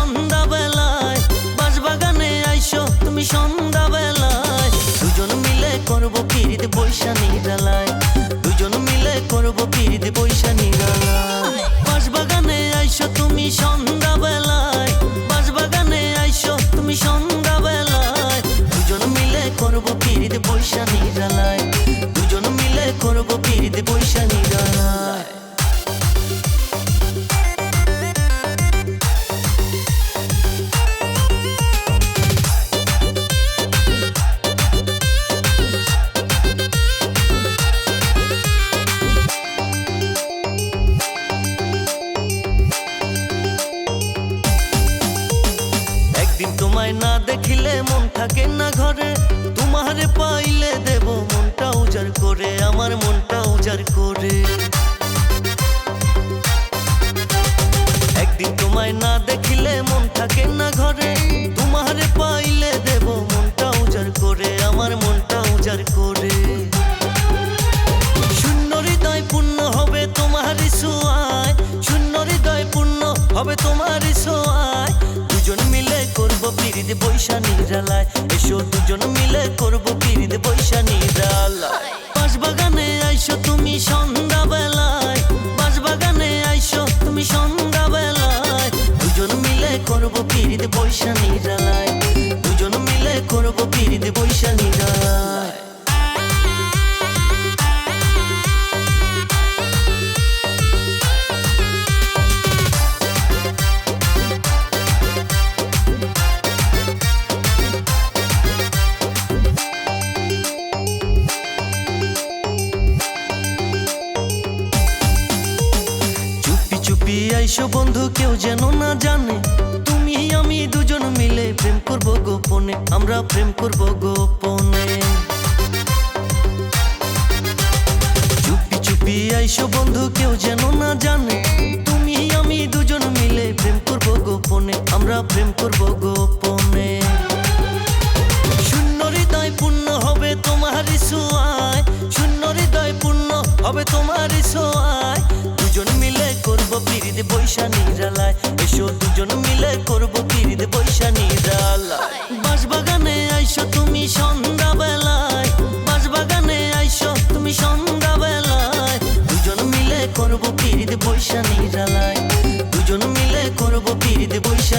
সন্ধ্যা বেলায় বাঁশবাগানে আইসো তুমি দুজন মিলে করব পিরিত বৈশা নিরালায় দুজন মিলে করব থাকে না ঘরে, তোমারে পাইলে দেব মনটা উজাড় করে, আমার মনটা উজাড় করে। একদিন তোমায় না দেখিলে মন থাকে না ঘরে, তোমারে পাইলে দেব মনটা উজাড় করে, আমার মনটা উজাড় করে। শূন্য হৃদয় পূর্ণ হবে তোমার সোয়ায় শূন্য হৃদয় পূর্ণ হবে তোমার করব পিরিত বৈশা নিরালায় এসো দুজন মিলে করব পিরিত বৈশা নিরালায় বাঁশবাগানে আইসো তুমি সন্ধ্যা বেলায় বাঁশবাগানে আইসো তুমি সন্ধ্যা দুজন মিলে করব পিড়িতে বৈশা নিরালায় চুপি আইসো বন্ধু, কেউ যেন না জানে। তুমি, আমি দুজন মিলে প্রেম করব গোপনে। আমরা প্রেম করব গোপনে। চুপি চুপি আইসো বন্ধু, কেউ যেন না জানে। তুমি, আমি দুজন মিলে প্রেম করব গোপনে। আমরা প্রেম বৈশা নিরালায় এসো দুজন মিলে করব পিরিত বৈশা নিরালায় বাসবাগানে আইসো তুমি সন্ধ্যা বেলায় বাঁশবাগানে আইসো তুমি সন্ধ্যা দুজন মিলে করব পিরিত বৈশা নিরালায় দুজন মিলে করব পিরিত নিরালায়